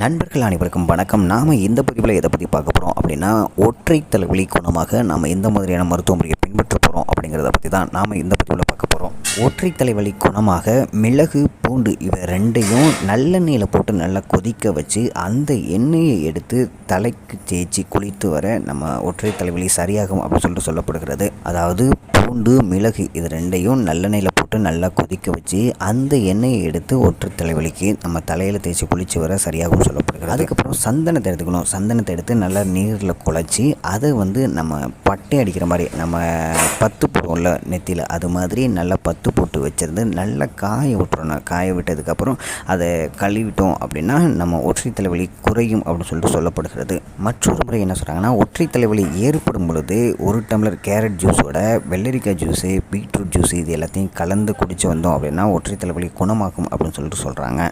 நண்பர்கள் அனைவருக்கும் வணக்கம். நாம் இந்த பதிவில் எதை பற்றி பார்க்க போகிறோம் அப்படின்னா ஒற்றை தலைவலி குணமாக நாம் எந்த மாதிரியான மருத்துவ முறையை பின்பற்ற போகிறோம் அப்படிங்கிறத பற்றி தான் நாம் இந்த பதிவில் பார்க்க போகிறோம் ஒற்றை தலைவலி குணமாக மிளகு பூண்டு இவை ரெண்டையும் நல்லெண்ணெயில் போட்டு நல்லா கொதிக்க வச்சு அந்த எண்ணெயை எடுத்து தலைக்கு தேய்ச்சி குளித்து வர நம்ம ஒற்றை தலைவலி சரியாகும் அப்படின்னு சொல்லிட்டு சொல்லப்படுகிறது. அதாவது பூண்டு மிளகு இது ரெண்டையும் நல்லெண்ணெயில் போட்டு நல்லா கொதிக்க வச்சு அந்த எண்ணெயை எடுத்து ஒற்று தலைவலிக்கு நம்ம தலையில் தேய்ச்சி குளித்து வர சரியாகவும் சொல்லப்படுகிறது. அதுக்கப்புறம் சந்தனத்தை எடுத்துக்கணும். சந்தனத்தை எடுத்து நல்லா நீரில் குழச்சி அதை வந்து நம்ம பட்டை அடிக்கிற மாதிரி நம்ம பத்து போடுவோம்ல நெத்தியில் அது மாதிரி நல்லா பத்து போட்டு வச்சிருந்து நல்லா காய விட்டுறணும். காய விட்டதுக்கப்புறம் அதை கழுவிட்டோம் அப்படின்னா நம்ம ஒற்றை தலைவலி குறையும் அப்படின்னு சொல்லிட்டு சொல்லப்படுகிறது. மற்றொரு முறை என்ன சொல்கிறாங்கன்னா ஒற்றை தலைவலி ஏற்படும் பொழுது ஒரு டம்ளர் கேரட் ஜூஸோட கத்திரிக்காய் ஜூஸு பீட்ரூட் ஜூஸு இது எல்லாத்தையும் கலந்து குடித்து வந்தோம் அப்படின்னா ஒற்றை தலைவலி குணமாக்கும் அப்படின்னு சொல்லிட்டு சொல்கிறாங்க